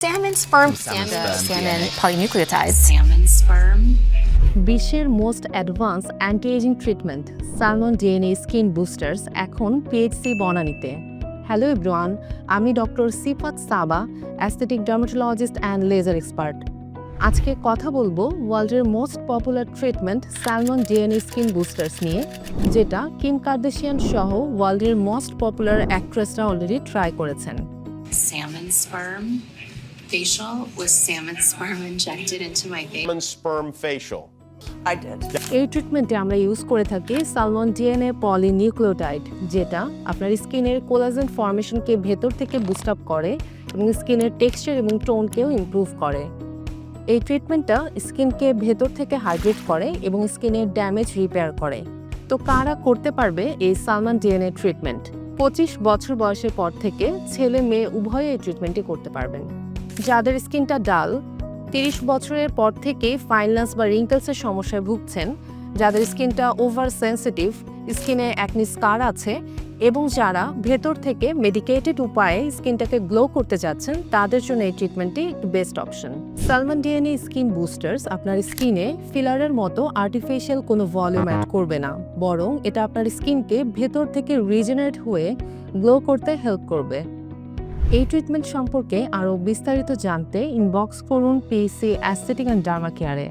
Salmon sperm, Salmon salmon, sperm salmon polynucleotides. salmon sperm. বিশ্বের most advanced anti ageing treatment salmon DNA skin boosters এখন PHC বনানীতে। Hello everyone আমি doctor Sifat Saba aesthetic dermatologist and laser expert আজকে কথা বলব ওয়ার্ল্ডের most popular treatment salmon DNA skin boosters নিয়ে যেটা কিম কার্দেশিয়ান সহ ওয়ার্ল্ডের মোস্ট পপুলার অ্যাক্ট্রেসরা অলরেডি ট্রাই করেছেন। Salmon sperm. Facial with salmon sperm injected into my face. Salmon sperm facial. I did. এই ট্রিটমেন্টে আমরা ইউজ করে থাকি সালমন ডিএনএ পলিনিউক্লিওটাইড যেটা আপনার স্কিনের কোলাজেন ফর্মেশনকে ভেতর থেকে বুস্ট আপ করে এবং স্কিনের টেক্সচার এবং টোনকেও ইমপ্রুভ করে এই ট্রিটমেন্টটা স্কিনকে ভেতর থেকে হাইড্রেট করে এবং স্কিনের ড্যামেজ রিপেয়ার করে তো কারা করতে পারবে এই সালমান ডিএনএ ট্রিটমেন্ট পঁচিশ বছর বয়সের পর থেকে ছেলে মেয়ে উভয়ে এই ট্রিটমেন্টটি করতে পারবেন যাদের স্কিনটা ডাল, তিরিশ বছরের পর থেকে ফাইনলাস বা রিঙ্কেলসের সমস্যায় ভুগছেন, যাদের স্কিনটা ওভার সেন্সিটিভ স্কিনে একনি স্কার আছে এবং যারা ভেতর থেকে মেডিকেটেড উপায়ে স্কিনটাকে গ্লো করতে যাচ্ছেন, তাদের জন্য এই ট্রিটমেন্টটি best option salmon DNA skin boosters আপনার স্কিনে ফিলারের মতো আর্টিফিশিয়াল কোনো ভলিউম অ্যাড করবে না, বরং এটা আপনার স্কিনকে ভেতর থেকে রিজেনারেট হয়ে গ্লো করতে হেল্প করবে। এই ট্রিটমেন্ট সম্পর্কে আরও বিস্তারিত জানতে ইনবক্স করুন পিএসসি অ্যাস্থেটিক অ্যান্ড ডার্মা কেয়ারে